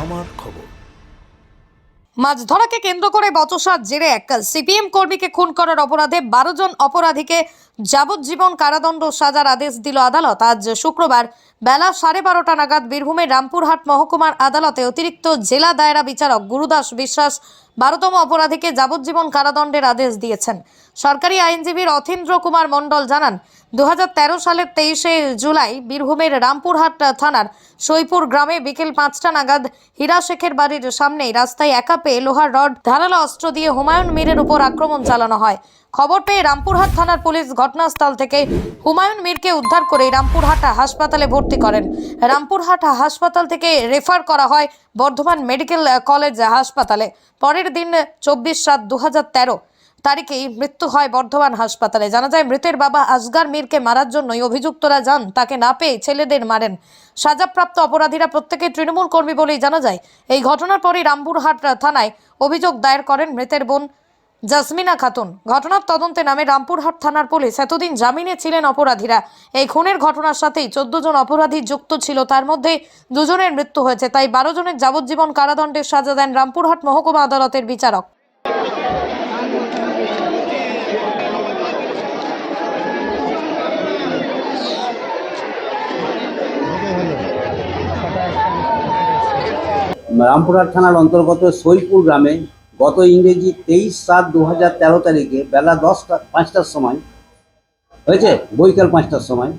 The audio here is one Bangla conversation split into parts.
আমার খবর। মাছ ধরাকে কেন্দ্র করে বচসার জেরে এক সিপিএম কর্মীকে খুন করার অপরাধে বারো জন অপরাধীকে যাবজ্জীবন কারাদণ্ড সাজার আদেশ দিল আদালত। আজ শুক্রবার বেলা সাড়ে বারোটা নাগাদ বীরভূমের রামপুরহাট মহকুমার আদালতে অতিরিক্ত জেলা দায়রা বিচারক গুরুদাস বিশ্বাস বারোতম অপরাধীকে যাবজ্জীবন কারাদণ্ডের আদেশ দিয়েছেন। সরকারি আইনজীবীর অথীন্দ্র কুমার মণ্ডল জানান দু হাজার তেরো সালের তেইশে জুলাই বীরভূমের রামপুরহাট থানার সইপুর গ্রামে বিকেল পাঁচটা নাগাদ হীরা শেখের বাড়ির সামনেই রাস্তায় একা পেয়ে লোহার রড, ধারালো অস্ত্র দিয়ে হুমায়ুন মীরের উপর আক্রমণ চালানো হয়। খবর পেয়ে রামপুরহাট থানার পুলিশ ঘটনাস্থল থেকে হুমায়ুন মীরকে উদ্ধার করে রামপুরহাট হাসপাতালে ভর্তি করেন। রামপুরহাট হাসপাতাল থেকে রেফার করা হয় বর্ধমান মেডিকেল কলেজ হাসপাতালে। পরের দিন চব্বিশ সাত দু তারিখেই মৃত্যু হয় বর্ধমান হাসপাতালে। জানা যায়, মৃতের বাবা আজগার মীরকে মারার জন্যই অভিযুক্তরা যান। তাকে না পেয়ে ছেলেদের মারেন। সাজাপ্রাপ্ত অপরাধীরা প্রত্যেকে তৃণমূল কর্মী বলেই জানা যায়, এই ঘটনার পরই রামপুরহাট থানায় অভিযোগ দায়ের করেন মৃতের বোন জাসমিনা খাতুন। ঘটনার তদন্তে নামে রামপুরহাট থানার পুলিশ। এতদিন জামিনে ছিলেন অপরাধীরা। এই খুনের ঘটনার সাথেই চোদ্দ জন অপরাধী যুক্ত ছিল। তার মধ্যে দুজনের মৃত্যু হয়েছে। তাই বারো জনের যাবজ্জীবন কারাদণ্ডের সাজা দেন রামপুরহাট মহকুমা আদালতের বিচারক। রামপুরহাট থানার অন্তর্গত সইপুর গ্রামে গত ইংরেজি তেইশ সাত দু হাজার তেরো তারিখে বেলা দশটা, পাঁচটার সময়, হয়েছে? বৈকাল পাঁচটার সময়,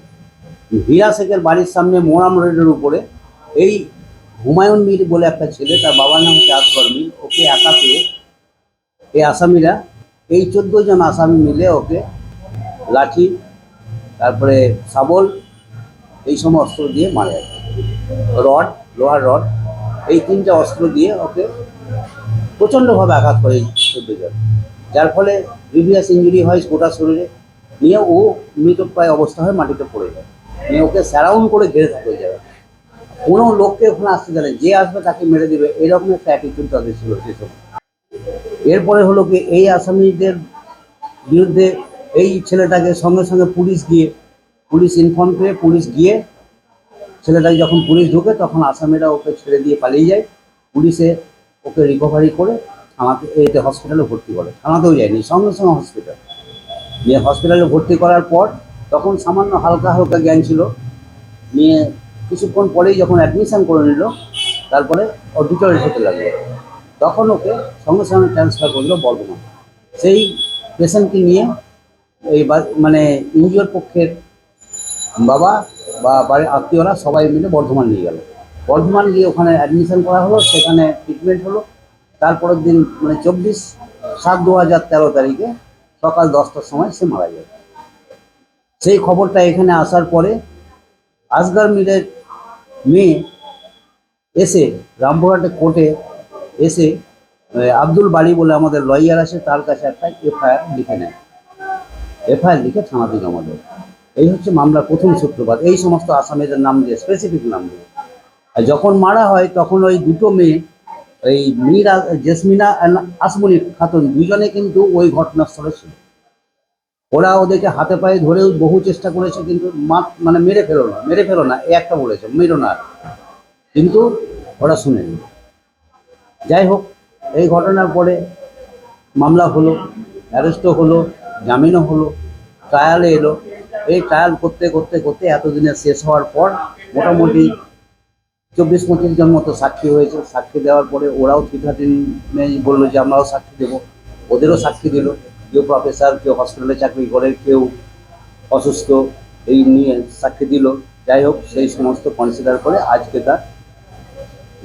হীরা শেখের বাড়ির সামনে মোরাম রোডের উপরে এই হুমায়ুন মীর বলে একটা ছেলে, তার বাবার নাম হচ্ছে মীর ওকে একা পেয়ে এই আসামিরা, এই চোদ্দ জন আসামি মিলে ওকে লাঠি, তারপরে শাবল, এই সময় অস্ত্র দিয়ে মারে রড, লোহার রড, এই তিনটা অস্ত্র দিয়ে ওকে প্রচণ্ডভাবে আঘাত করে এই যার ফলে প্রিভিয়াস ইঞ্জুরি হয় গোটা শরীরে, নিয়ে ও মৃতপ্রায় অবস্থা হয় মাটিতে পড়ে যায়। নিয়ে ওকে স্যারাউন্ড করে ঘিরে থাকে ওই জায়গায়। কোনো লোককে ওখানে আসতে দেয় যে আসবে তাকে মেরে দেবে। এরকম একটা অ্যাটিটিউড তাদের ছিল সেই সময়। এরপরে হলো কি, এই আসামিদের বিরুদ্ধে এই ছেলেটাকে সঙ্গে সঙ্গে পুলিশ গিয়ে, পুলিশ ইনফর্ম পেয়ে পুলিশ গিয়ে ছেলেটাকে যখন পুলিশ ঢোকে, তখন আসামিরা ওকে ছেড়ে দিয়ে পালিয়ে যায়। পুলিশে ওকে রিকভারি করে থানাতে এতে হসপিটালে ভর্তি করে। থানাতেও যায়নি, সঙ্গে সঙ্গে হসপিটাল নিয়ে হসপিটালে ভর্তি করার পর তখন সামান্য হালকা হালকা জ্ঞান ছিল। নিয়ে কিছুক্ষণ পরেই যখন অ্যাডমিশান করে নিল, তারপরে ও ডিটোরেট হতে লাগল। তখন ওকে সঙ্গে সঙ্গে ট্রান্সফার করল বর্ধমান। সেই পেশেন্টকে নিয়ে এই মানে ইন্ডিয়ার পক্ষের বাবা বা বাড়ির আত্মীয়রা সবাই মিলে বর্ধমান নিয়ে গেল। বর্ধমান গিয়ে ওখানে অ্যাডমিশন করা হলো, সেখানে ট্রিটমেন্ট হলো। তারপরের দিন মানে চব্বিশ সাত দু হাজার তেরো তারিখে সকাল দশটার সময় সে মারা যায় সেই খবরটা এখানে আসার পরে আসগার মিলের মেয়ে এসে রামপুরহাটে কোর্টে এসে আব্দুল বাড়ি বলে আমাদের লয়ার আছে, তার কাছে একটা এফআইআর লিখে নেয়। এফআইআর লিখে থানা জমা আমাদের। এই হচ্ছে মামলার প্রথম সূত্রপাত। এই সমস্ত আসামিদের নাম দিয়ে স্পেসিফিক নাম দিয়ে। যখন মারা হয়, তখন ওই দুটো মেয়ে এই মীর জেসমিনা আসমনি খাতুন দুজনে কিন্তু ওই ঘটনাস্থলে ছিল। ওরা ওদেরকে হাতে পায়ে ধরেও বহু চেষ্টা করেছে, কিন্তু মানে মেরে ফেলো না, মেরে ফেলো না, এই একটা বলেছে, মেরো না কিন্তু ওরা শুনেনি। যাই হোক, এই ঘটনার পরে মামলা হলো, অ্যারেস্টও হলো, জামিনও হলো ট্রায়ালে এলো। এই ট্রায়াল করতে করতে করতে এতদিনে শেষ হওয়ার পর মোটামুটি চব্বিশ পঁচিশ জন মতো সাক্ষী হয়েছে। সাক্ষী দেওয়ার পরে ওরাও থিঠাটিন বলল যে, আমরাও সাক্ষী দেবো। ওদেরও সাক্ষী দিল। কেউ প্রফেসর কেউ হসপিটালে চাকরি করে, কেউ অসুস্থ, এই নিয়ে সাক্ষী দিল। যাই হোক, সেই সমস্ত কনসিডার করে আজকে তার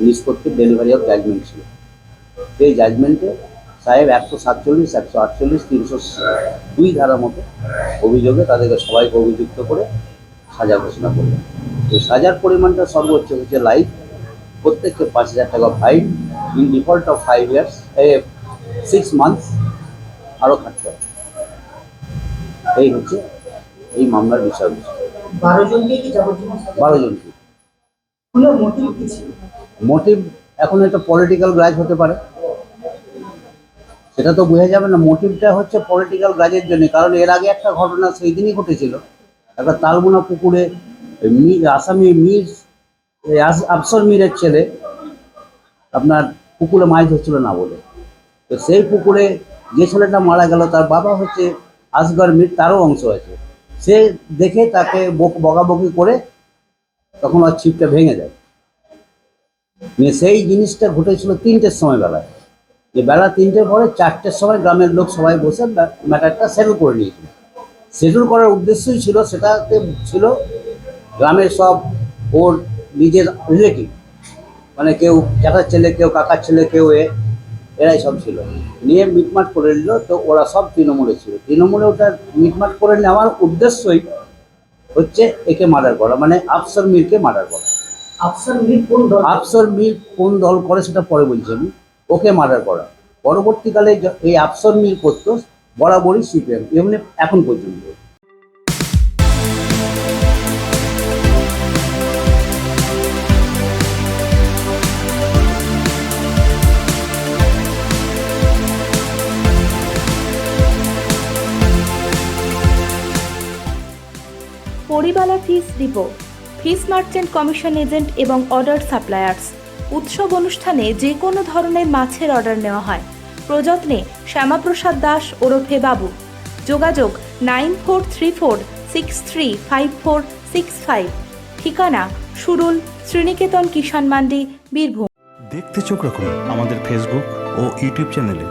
নিষ্পত্তি ডেলিভারি অফ জাজমেন্ট ছিল। সেই জাজমেন্টে সাহেব একশো সাতচল্লিশ, একশো আটচল্লিশ, তিনশো দুই ধারা মতো অভিযোগে তাদেরকে সবাইকে অভিযুক্ত করে সাজা ঘোষণা করলেন এই সাজার পরিমাণটা সর্বোচ্চ হচ্ছে লাইফ প্রত্যেককে পাঁচ হাজার টাকা fine in default of five years six months আরও খাটতে হবে। এই হচ্ছে এই মামলার বারো জনকে কি বারো জনকে মোটিভ মোটিভ এখন একটা পলিটিক্যাল গ্রাজ হতে পারে। সেটা তো বোঝা যাবে না মোটিভটা হচ্ছে পলিটিক্যাল গ্রাজের জন্য কারণ এর আগে একটা ঘটনা সেই দিনই ঘটেছিল। একটা তালমোনা পুকুরে আসামি মির আফসর মিরের ছেলে আপনার পুকুরে মাছ ধরছিল না বলে। তো সেই পুকুরে যে ছেলেটা মারা গেল, তার বাবা হচ্ছে আসগর মির, তারও অংশ আছে সে দেখে তাকে বক- বকাবকি করে তখন আর ছিপটা ভেঙে যায় সেই জিনিসটা ঘটেছিল তিনটের সময় বেলায়। যে বেলা তিনটের পরে চারটের সময় গ্রামের লোক সবাই বসে ম্যাটারটা সেটেল করে নিয়েছিল। সেটেল করার উদ্দেশ্যই ছিল সেটাতে ছিল গ্রামের সব ওর নিজের রিলেটিভ মানে কেউ জ্যাঠার ছেলে কেউ কাকার ছেলে কেউ এ এরাই সব ছিল। নিয়ে মিটমাট করে নিল তো ওরা সব তৃণমূলে ছিল। তৃণমূলে ওটা মিটমাট করে নেওয়ার উদ্দেশ্যই হচ্ছে একে মার্ডার করা মানে আফসর মিরকে মার্ডার করা। আফসার মির কোন দল? আফসর মির কোন দল করে সেটা পরে বলছি আমি। ওকে মার্ডার করা। পরবর্তীকালে এই আফসর মির করতো বরাবরই সিপিএম এমনি এখন পর্যন্ত। পরিবালা fish depot fish merchant commission agent এবং অর্ডার সাপ্লায়ার্স। উৎসব অনুষ্ঠানে যে কোনো ধরনের মাছের অর্ডার নেওয়া হয়। প্রযত্নে শ্যামাপ্রসাদ দাস, ওরফে বাবু। যোগাযোগ nine four three four six three five four six five. ঠিকানা সুরুল, শ্রীনিকেতন, কিষাণ মান্ডি, বীরভূম। দেখতে চোখ রাখুন আমাদের ফেসবুক ও ইউটিউব চ্যানেলে